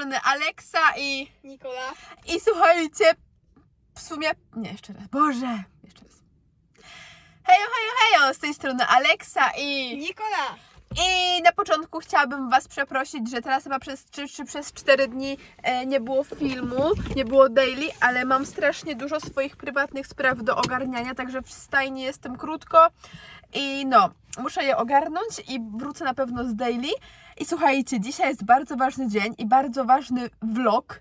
strony Aleksa i, Nikola. i słuchajcie, w sumie, nie, jeszcze raz, Boże, jeszcze raz. Hejo, hejo, hejo, z tej strony Aleksa i... Nikola. I na początku chciałabym Was przeprosić, że teraz chyba przez 3 czy przez 4 dni e, nie było filmu, nie było daily, ale mam strasznie dużo swoich prywatnych spraw do ogarniania, także w stajni jestem krótko i no, muszę je ogarnąć i wrócę na pewno z daily. I słuchajcie, dzisiaj jest bardzo ważny dzień i bardzo ważny vlog,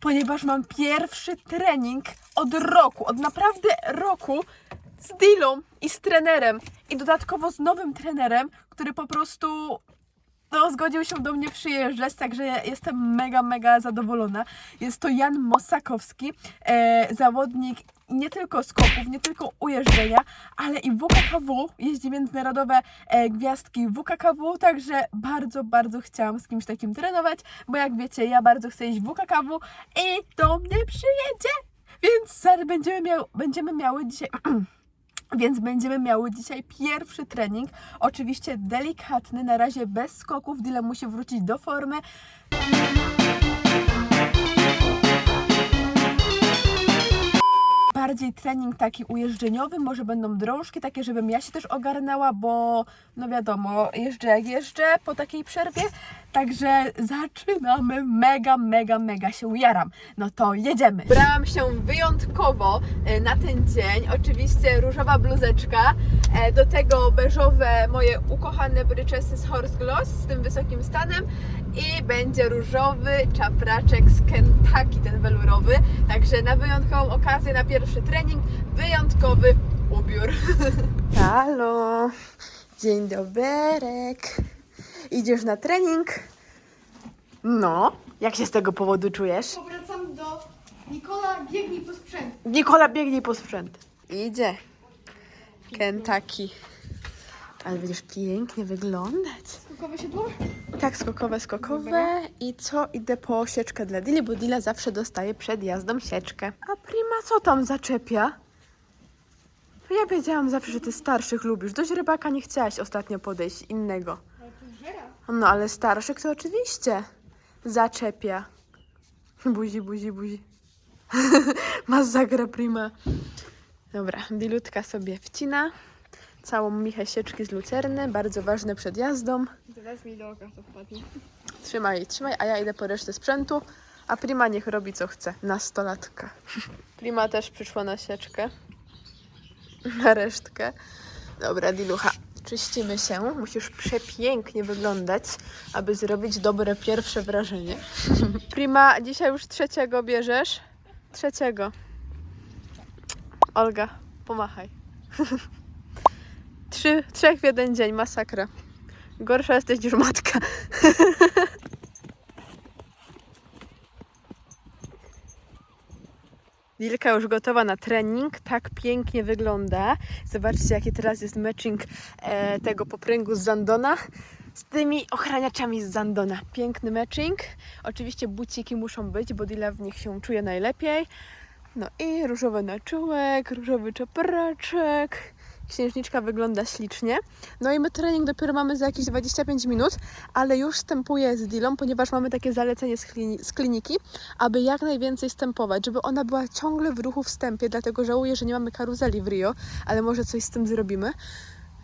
ponieważ mam pierwszy trening od roku, od naprawdę roku z Dilą i z trenerem i dodatkowo z nowym trenerem, który po prostu no, zgodził się do mnie przyjeżdżać, także jestem mega, mega zadowolona. Jest to Jan Mosakowski, e, zawodnik nie tylko skoków, nie tylko ujeżdżenia, ale i WKKW, jeździ międzynarodowe e, gwiazdki WKKW, także bardzo, bardzo chciałam z kimś takim trenować, bo jak wiecie, ja bardzo chcę iść w WKKW i do mnie przyjedzie, więc będziemy, miał, będziemy miały dzisiaj... Więc będziemy miały dzisiaj pierwszy trening. Oczywiście delikatny, na razie bez skoków. Dile musi wrócić do formy. Bardziej trening taki ujeżdżeniowy, może będą drążki takie, żebym ja się też ogarnęła, bo no wiadomo, jeżdżę jak jeżdżę po takiej przerwie, także zaczynamy, mega, mega, mega się jaram. No to jedziemy. Brałam się wyjątkowo e, na ten dzień, oczywiście różowa bluzeczka, e, do tego beżowe moje ukochane bryczesy z Horse Gloss z tym wysokim stanem i będzie różowy czapraczek z Kentucky, ten welurowy. Także na wyjątkową okazję, na pierwszy trening, wyjątkowy ubiór. Halo, dzień doberek. Idziesz na trening? No, jak się z tego powodu czujesz? Powracam do Nikola, biegnij po sprzęt. Nikola biegnie po sprzęt. Idzie. Kentucky. Ale będziesz pięknie wyglądać. Skokowe siodło? Tak, skokowe, skokowe. I co? Idę po sieczkę dla Dili, bo Dila zawsze dostaje przed jazdą sieczkę. A Prima co tam zaczepia? Ja wiedziałam zawsze, że ty starszych lubisz. Do źrebaka nie chciałaś ostatnio podejść innego. No ale starszych to oczywiście zaczepia. Buzi, buzi, buzi. Masakra prima. Dobra, Dilutka sobie wcina całą michę sieczki z lucerny, bardzo ważne przed jazdą. Zaraz mi do oka to wpadnie. Trzymaj, trzymaj, a ja idę po resztę sprzętu, a Prima niech robi co chce. Nastolatka. Prima też przyszła na sieczkę. Na resztkę. Dobra, Dilucha, czyścimy się. Musisz przepięknie wyglądać, aby zrobić dobre pierwsze wrażenie. Prima, dzisiaj już trzeciego bierzesz? Trzeciego. Olga, pomachaj. Trzy, trzech w jeden dzień, masakra. Gorsza jesteś niż matka. Lilka już gotowa na trening, tak pięknie wygląda. Zobaczcie, jaki teraz jest matching e, tego popręgu z Zandona z tymi ochraniaczami z Zandona. Piękny matching. Oczywiście buciki muszą być, bo Dila w nich się czuje najlepiej. No i różowy naczółek, różowy czapraczek. Księżniczka wygląda ślicznie. No i my trening dopiero mamy za jakieś 25 minut, ale już stępuję z Dilą, ponieważ mamy takie zalecenie z, klini- z kliniki, aby jak najwięcej stępować, żeby ona była ciągle w ruchu w stępie, dlatego żałuję, że nie mamy karuzeli w Rio, ale może coś z tym zrobimy.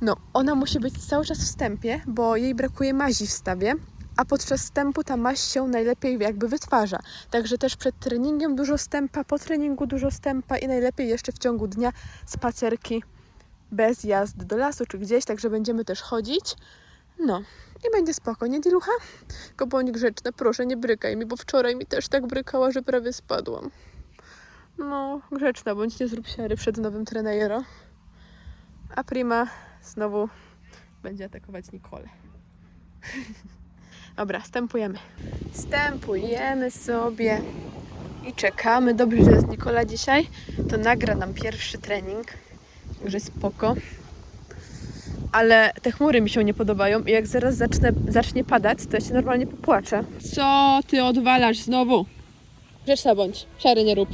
No, ona musi być cały czas w stępie, bo jej brakuje mazi w stawie, a podczas stępu ta maź się najlepiej jakby wytwarza. Także też przed treningiem dużo stępa, po treningu dużo stępa i najlepiej jeszcze w ciągu dnia spacerki bez jazd do lasu czy gdzieś, także będziemy też chodzić. No i będzie spokojnie, Dilucha. Tylko bądź grzeczna, proszę, nie brykaj mi, bo wczoraj mi też tak brykała, że prawie spadłam. No, grzeczna, bądź nie zrób siary przed nowym trenero. A Prima znowu będzie atakować Nikolę. Dobra, stępujemy. Stępujemy sobie i czekamy. Dobrze, że jest Nikola dzisiaj. To nagra nam pierwszy trening. Także spoko. Ale te chmury mi się nie podobają i jak zaraz zacznę, zacznie padać, to ja się normalnie popłaczę. Co ty odwalasz znowu? Grzeczna bądź, siary nie rób.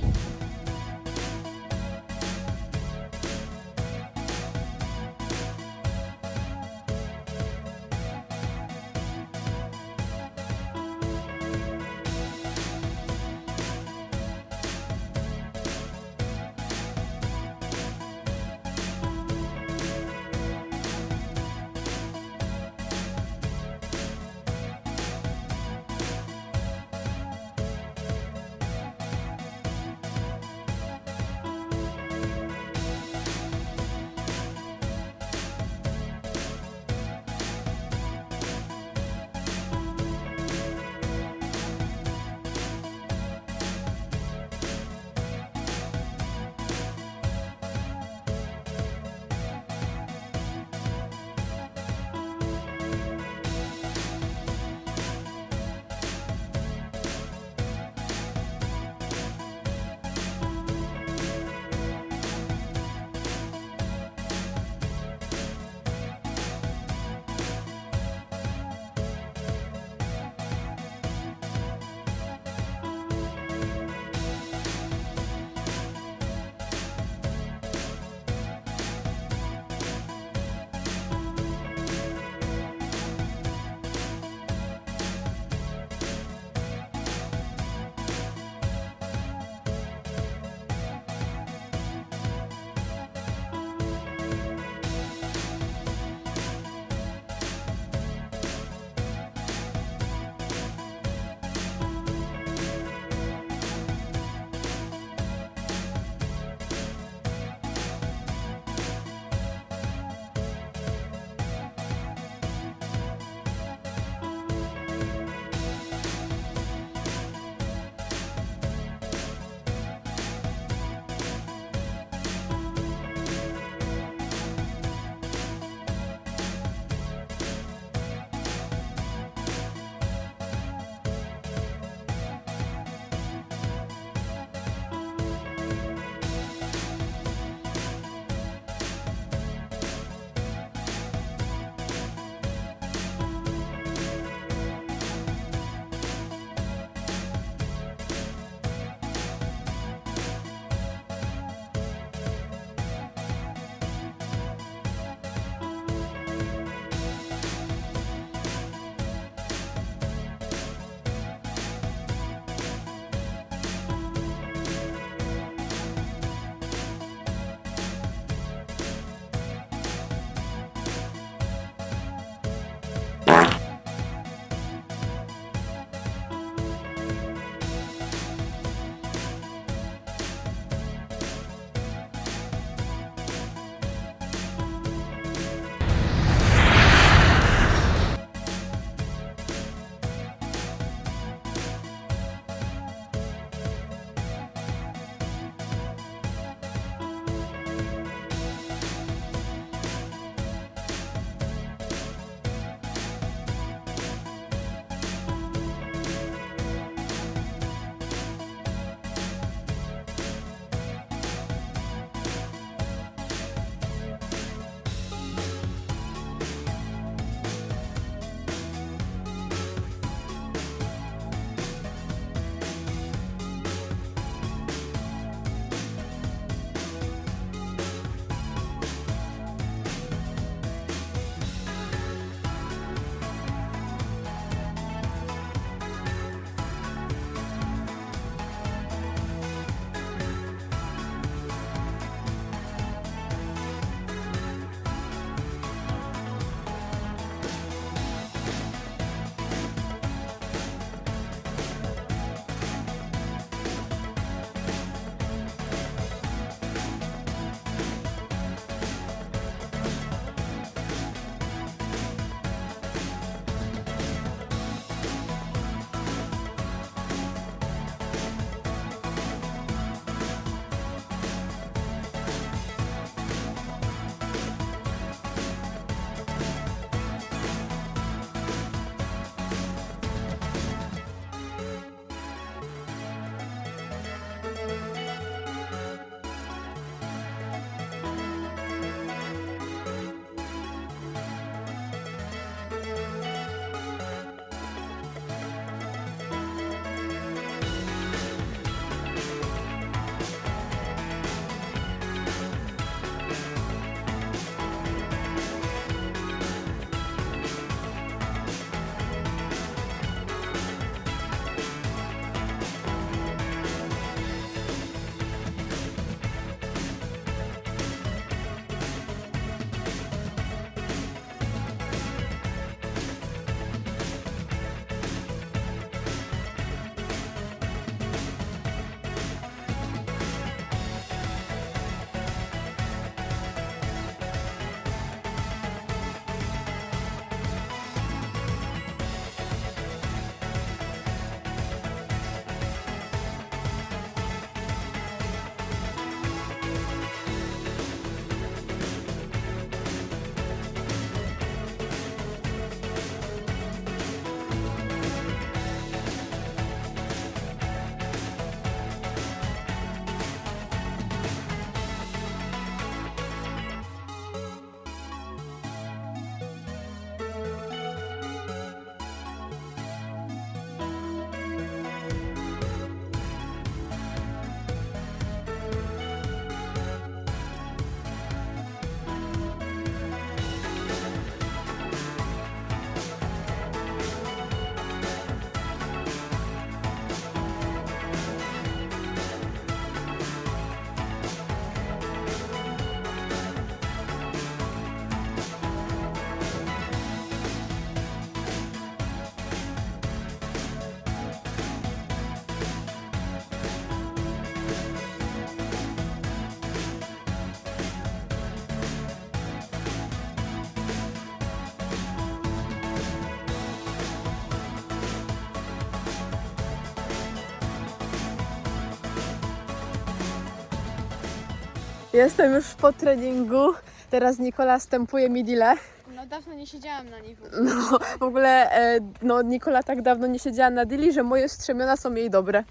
Jestem już po treningu. Teraz Nikola stępuje mi dile. No dawno nie siedziałam na nich. No, w ogóle e, no, Nikola tak dawno nie siedziała na dili, że moje strzemiona są jej dobre.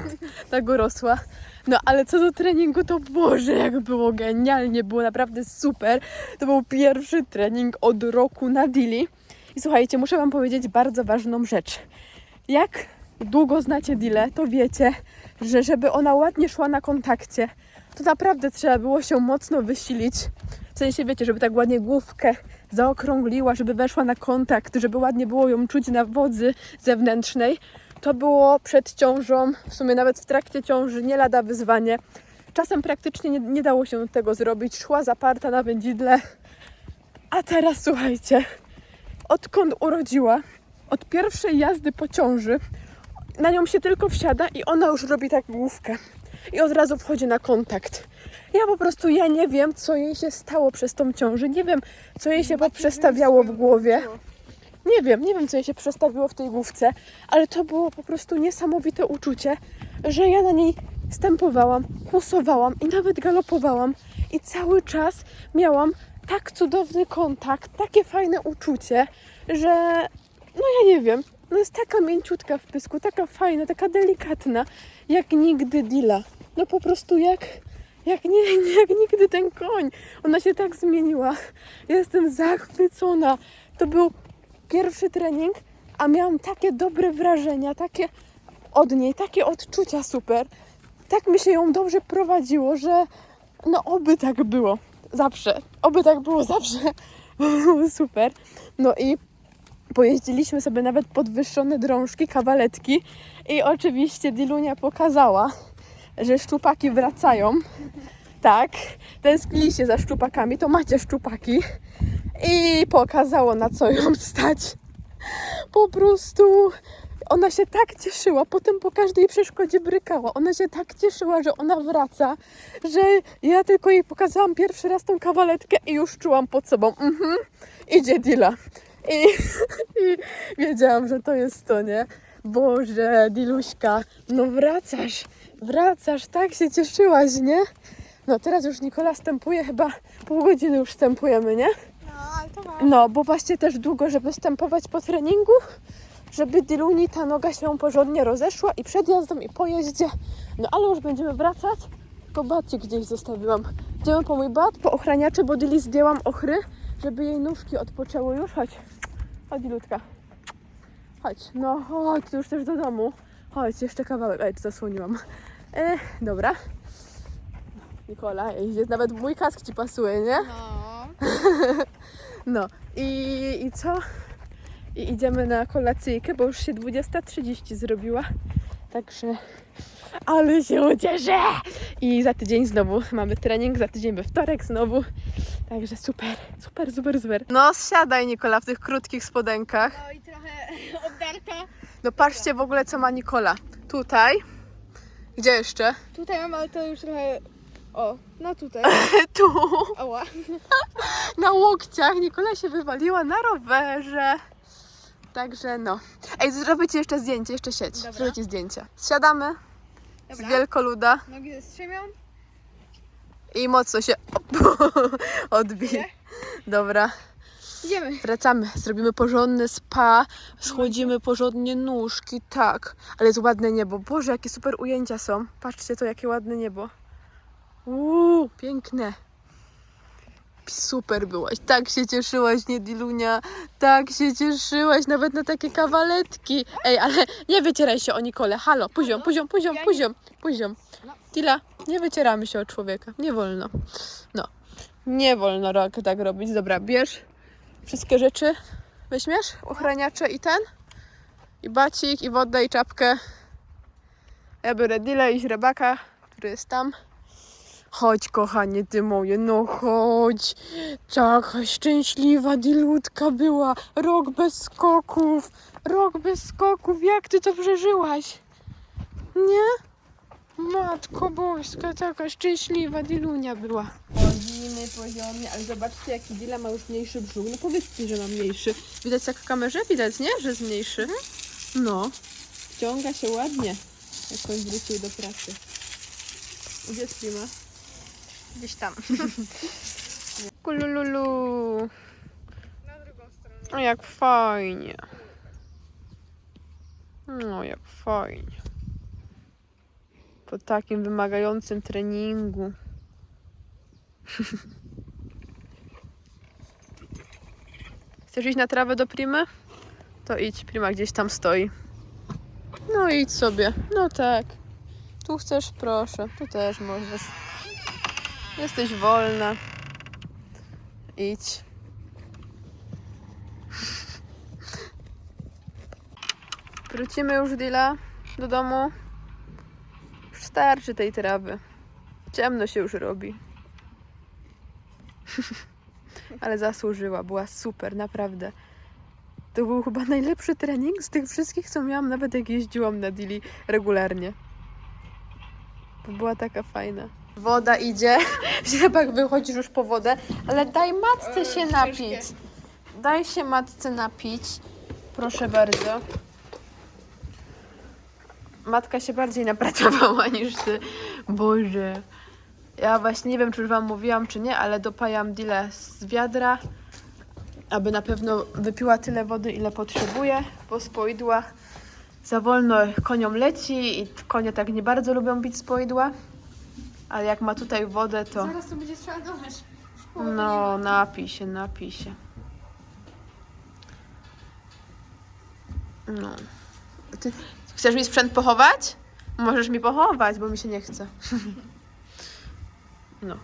tak urosła. No ale co do treningu, to Boże, jak było genialnie, było naprawdę super. To był pierwszy trening od roku na dili. I słuchajcie, muszę Wam powiedzieć bardzo ważną rzecz. Jak długo znacie Dilę, to wiecie, że żeby ona ładnie szła na kontakcie, to naprawdę trzeba było się mocno wysilić. W sensie, wiecie, żeby tak ładnie główkę zaokrągliła, żeby weszła na kontakt, żeby ładnie było ją czuć na wodzy zewnętrznej. To było przed ciążą, w sumie nawet w trakcie ciąży, nie lada wyzwanie. Czasem praktycznie nie, nie dało się tego zrobić. Szła zaparta na wędzidle. A teraz słuchajcie, odkąd urodziła, od pierwszej jazdy po ciąży, na nią się tylko wsiada i ona już robi tak główkę. I od razu wchodzi na kontakt. Ja po prostu, ja nie wiem, co jej się stało przez tą ciążę. Nie wiem, co jej się poprzestawiało w głowie. Nie wiem, nie wiem, co jej się przestawiło w tej główce, ale to było po prostu niesamowite uczucie, że ja na niej stępowałam, kłusowałam i nawet galopowałam i cały czas miałam tak cudowny kontakt, takie fajne uczucie, że no ja nie wiem, no jest taka mięciutka w pysku, taka fajna, taka delikatna, jak nigdy Dila. No po prostu jak, jak, nie, jak nigdy ten koń. Ona się tak zmieniła. Jestem zachwycona. To był pierwszy trening, a miałam takie dobre wrażenia, takie od niej, takie odczucia super. Tak mi się ją dobrze prowadziło, że no oby tak było. Zawsze. Oby tak było zawsze. Super. No i pojeździliśmy sobie nawet podwyższone drążki, kawaletki i oczywiście Dilunia pokazała, że szczupaki wracają. Tak, tęsknili się za szczupakami, to macie szczupaki. I pokazało na co ją stać. Po prostu ona się tak cieszyła, potem po każdej przeszkodzie brykała. Ona się tak cieszyła, że ona wraca, że ja tylko jej pokazałam pierwszy raz tą kawaletkę i już czułam pod sobą. Mhm, idzie Dila. I, I wiedziałam, że to jest to, nie? Boże, Diluśka, no wracasz, wracasz, tak się cieszyłaś, nie? No teraz już Nikola stępuje, chyba pół godziny już stępujemy, nie? No, ale to ma. No, bo właśnie też długo, żeby stępować po treningu, żeby Diluni ta noga się porządnie rozeszła i przed jazdą i po jeździe. No ale już będziemy wracać, tylko bacie gdzieś zostawiłam. Idziemy po mój bat, po ochraniacze, bo Dili zdjęłam ochry, żeby jej nóżki odpoczęły już. Chodź, chodź Dilutka. Chodź, no chodź, już też do domu. Chodź, jeszcze kawałek, ej, zasłoniłam. E, dobra. Nikola, nawet mój kask Ci pasuje, nie? No. No i, i co? I idziemy na kolacyjkę, bo już się 20.30 zrobiła. Także, ale się cieszę! I za tydzień znowu mamy trening, za tydzień we wtorek znowu. Także super, super, super, super. No siadaj Nikola w tych krótkich spodenkach. No i trochę obdarta. No patrzcie w ogóle co ma Nikola. Tutaj. Gdzie jeszcze? Tutaj mam, ale to już trochę... O, no tutaj. Tu. Ała. na łokciach. Nikola się wywaliła na rowerze. Także no. Ej, zrobię ci jeszcze zdjęcie, jeszcze sieć. Dobra. Zrobię ci zdjęcie. Siadamy z Dobra. wielkoluda Nogi ze strzemią. i mocno się odbije. Dobra, Idziemy. wracamy. Zrobimy porządny spa, schłodzimy porządnie nóżki, tak. Ale jest ładne niebo. Boże, jakie super ujęcia są. Patrzcie to, jakie ładne niebo. Uuu, piękne. Super byłaś, tak się cieszyłaś, nie Dilunia, tak się cieszyłaś, nawet na takie kawaletki. Ej, ale nie wycieraj się o Nikole, halo, poziom, poziom, poziom, poziom, poziom. Tila, nie wycieramy się od człowieka, nie wolno. No, nie wolno tak robić. Dobra, bierz wszystkie rzeczy, weźmiesz, ochraniacze i ten, i bacik, i wodę, i czapkę. Ja biorę Dile i źrebaka, który jest tam. Chodź, kochanie, ty moje, no chodź. Taka szczęśliwa dilutka była. Rok bez skoków. Rok bez skoków. Jak ty to przeżyłaś? Nie? Matko boska, taka szczęśliwa dilunia była. Chodzimy poziomnie, ale zobaczcie, jaki Dila ma już mniejszy brzuch. No powiedzcie, że ma mniejszy. Widać jak w kamerze? Widać, nie? Że jest mniejszy. No. Wciąga się ładnie, jak on wrócił do pracy. Gdzie jest Prima? Gdzieś tam. Kulululu. Na drugą stronę. O, jak fajnie. No, jak fajnie. Po takim wymagającym treningu. Chcesz iść na trawę do Primy? To idź, Prima gdzieś tam stoi. No idź sobie. No tak. Tu chcesz, proszę. Tu też możesz. Jesteś wolna. Idź. Wrócimy już, Dila, do domu. Już starczy tej trawy. Ciemno się już robi. Ale zasłużyła, była super, naprawdę. To był chyba najlepszy trening z tych wszystkich, co miałam, nawet jak jeździłam na Dili regularnie. Bo była taka fajna. Woda idzie, Źrebak wychodzisz już po wodę, ale daj matce się napić. Daj się matce napić. Proszę bardzo. Matka się bardziej napracowała niż ty. Boże. Ja właśnie nie wiem, czy już wam mówiłam, czy nie, ale dopajam Dilę z wiadra, aby na pewno wypiła tyle wody, ile potrzebuje, bo spoidła za wolno koniom leci i konie tak nie bardzo lubią pić spoidła. Ale jak ma tutaj wodę, to Zaraz to będzie trzeba dolać. no napij się, napij się. No. Ty chcesz mi sprzęt pochować? Możesz mi pochować, bo mi się nie chce. No.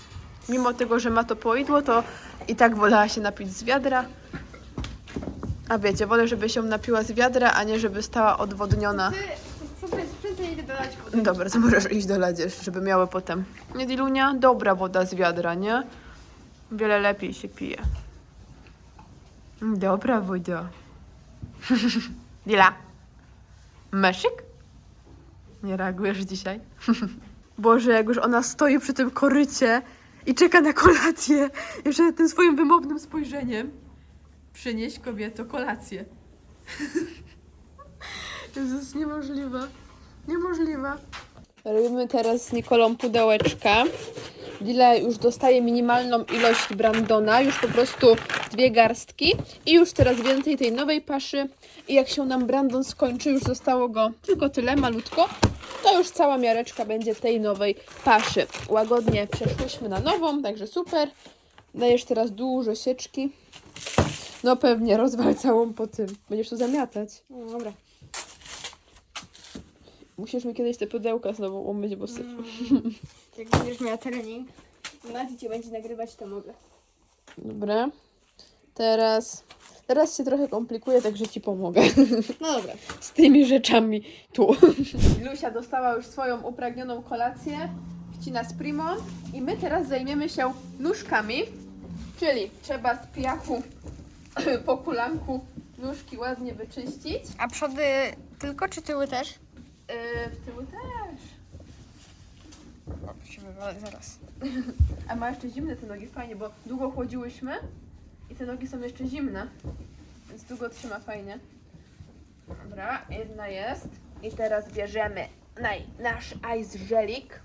Mimo tego, że ma to poidło, to i tak wolała się napić z wiadra. A wiecie, wolę, żeby się napiła z wiadra, a nie żeby stała odwodniona. Dobra, to możesz iść do ladzież, żeby miały potem. Nie, Dilunia? Dobra woda z wiadra, nie? Wiele lepiej się pije. Dobra woda. Dila. Meszyk? Nie reagujesz dzisiaj? Boże, jak już ona stoi przy tym korycie i czeka na kolację, jeszcze tym swoim wymownym spojrzeniem. Przynieś kobieto kolację. Jezus, niemożliwe. Niemożliwe. Robimy teraz z Nikolą pudełeczka. Dila już dostaje minimalną ilość Brandona, już po prostu dwie garstki i już teraz więcej tej nowej paszy. I jak się nam Brandon skończy, już zostało go tylko tyle, malutko, to już cała miareczka będzie tej nowej paszy. Łagodnie przeszłyśmy na nową, także super. Dajesz teraz dużo sieczki. No pewnie, rozwal całą po tym. Będziesz to zamiatać. No dobra. Musisz mi kiedyś te pudełka znowu umyć, bo sypią. Jak będziesz miała trening, Mati cię będzie nagrywać, to mogę. Dobra. Teraz. Teraz się trochę komplikuje, także ci pomogę No dobra. z tymi rzeczami tu. Lusia dostała już swoją upragnioną kolację. Wcina z primą. I my teraz zajmiemy się nóżkami. Czyli trzeba z piachu po kulanku nóżki ładnie wyczyścić. A przody tylko, czy tyły też? Yy, w tyłu też. O, się wywalę zaraz. A ma jeszcze zimne te nogi, fajnie, bo długo chłodziłyśmy i te nogi są jeszcze zimne, więc długo trzyma fajnie. Dobra, jedna jest. I teraz bierzemy naj, nasz ice żelik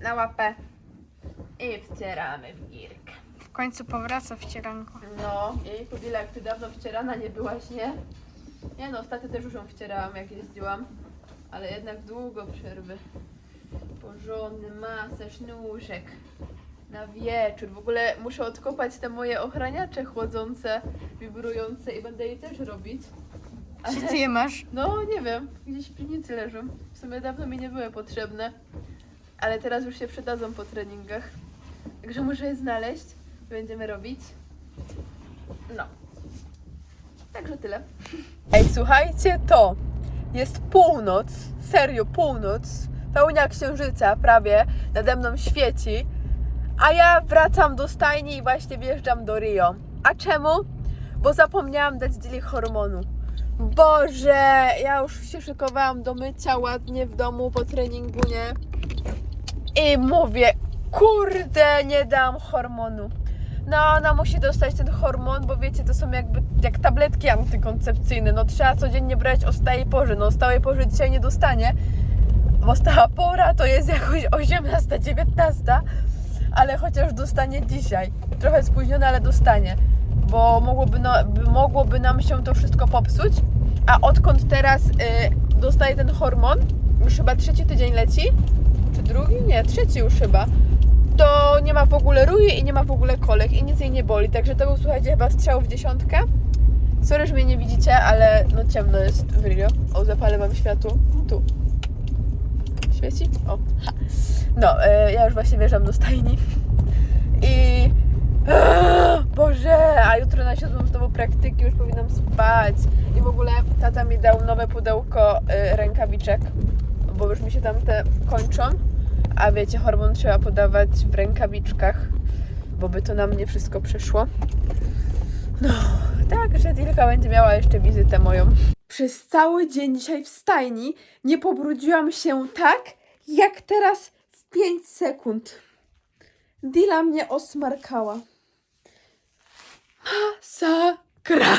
na łapę i wcieramy w girkę. W końcu powraca wcieranko. No, jej Kubila, jak ty dawno wcierana nie byłaś, nie? Nie no, ostatnio też już ją wcierałam, jak jeździłam, ale jednak długo przerwy. Porządny masaż nóżek na wieczór. W ogóle muszę odkopać te moje ochraniacze chłodzące, wibrujące i będę je też robić. Ale, Gdzie ty je masz? no, nie wiem, gdzieś w piwnicy leżą. W sumie dawno mi nie były potrzebne, ale teraz już się przydadzą po treningach. Także muszę je znaleźć, będziemy robić. No. Także tyle. Ej, słuchajcie, to jest północ, serio północ, pełnia księżyca prawie, nade mną świeci, a ja wracam do stajni i właśnie wjeżdżam do Rio. A czemu? Bo zapomniałam dać Dili hormonu. Boże, ja już się szykowałam do mycia ładnie w domu po treningu, nie? I mówię, kurde, nie dam hormonu. No, ona musi dostać ten hormon, bo wiecie, to są jakby jak tabletki antykoncepcyjne. No, trzeba codziennie brać o stałej porze. No, o stałej porze dzisiaj nie dostanie. bo stała pora to jest jakoś 18, 19, ale chociaż dostanie dzisiaj. Trochę spóźnione, ale dostanie, bo mogłoby, no, by- mogłoby nam się to wszystko popsuć. A odkąd teraz y, dostaje ten hormon, już chyba trzeci tydzień leci, czy drugi? Nie, trzeci już chyba. To nie ma w ogóle ruje i nie ma w ogóle kolek i nic jej nie boli. Także to był, słuchajcie, chyba strzał w dziesiątkę. Sorry, że mnie nie widzicie, ale no ciemno jest w Rio. O, zapalę wam światło. Tu. Świeci? O. Ha. No, e, ja już właśnie wjeżdżam do stajni. I... Eee, Boże, a jutro na siódmą znowu praktyki, już powinnam spać. I w ogóle tata mi dał nowe pudełko e, rękawiczek, bo już mi się tam te kończą. A wiecie, hormon trzeba podawać w rękawiczkach, bo by to na mnie wszystko przyszło. No, tak, że Dilka będzie miała jeszcze wizytę moją. Przez cały dzień dzisiaj w stajni nie pobrudziłam się tak, jak teraz w 5 sekund. Dila mnie osmarkała. Masakra!